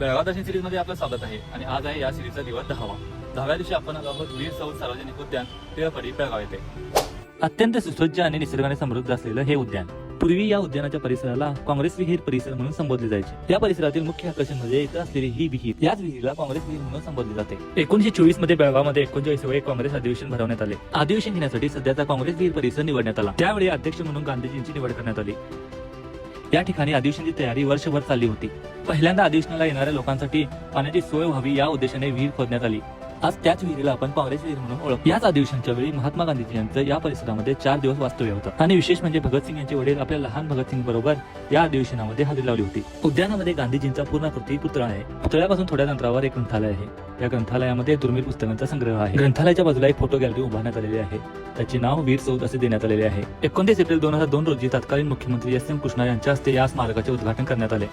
बेळगाव दर्शन सिरीजमध्ये आपलं स्वागत आहे. आणि आज आहे या सिरीजचा दिवस दहावा. दहाव्या दिवशी आपण आलो आहोत वीर सौद सार्वजनिक उद्यान टिळकवाडी बेळगाव येथे. अत्यंत सुसज्ज आणि निसर्गाने समृद्ध असलेलं हे उद्यान. पूर्वी या उद्यानाच्या परिसराला काँग्रेस विहीर परिसर म्हणून संबोधले जायचे. या परिसरातील मुख्य आकर्षण म्हणजे इथं असलेली ही विहीर. याच विहिरीला काँग्रेस विहीर म्हणून संबोधले जाते. एकोणीशे चोवीसमध्ये बेळगावमध्ये एकोणचाळीसावे काँग्रेस अधिवेशन भरवण्यात आले. अधिवेशन घेण्यासाठी सध्याचा काँग्रेस विहीर परिसर निवडण्यात आला. त्यावेळी अध्यक्ष म्हणून गांधीजींची निवड करण्यात आली. या ठिकाणी अधिवेशनाची तयारी वर्षभर चालली होती. पहिल्यांदा अधिवेशनाला येणाऱ्या लोकांसाठी पाण्याची सोय व्हावी या उद्देशाने विहीर खोदण्यात आली. आज त्याच विहिरीला आपण काँग्रेस विहीर म्हणून ओळख याच अधिवेशनच्या वेळी महात्मा गांधीजी यांचं या परिसरामध्ये चार दिवस वास्तव्य होतं. आणि विशेष म्हणजे भगतसिंग यांचे वडील आपल्या लहान भगतसिंग बरोबर या अधिवेशनामध्ये हजेरी लावली होती. उद्यानामध्ये गांधीजींचा पूर्णाकृती पुतळा आहे. पुतळ्यापासून थोड्या अंतरावर एक ग्रंथालय आहे. या ग्रंथालयामध्ये दुर्मिळ पुस्तकांचा संग्रह आहे. ग्रंथालयाच्या बाजूला एक फोटो गॅलरी उभारण्यात आलेली आहे. त्याचे नाव वीर चौद असे देण्यात आलेले आहे. एकोणतीस एप्रिल दोन हजार दोन रोजी तत्कालीन मुख्यमंत्री एस एम कृष्णा यांच्या हस्ते या स्मारकाचे उद्घाटन करण्यात आले.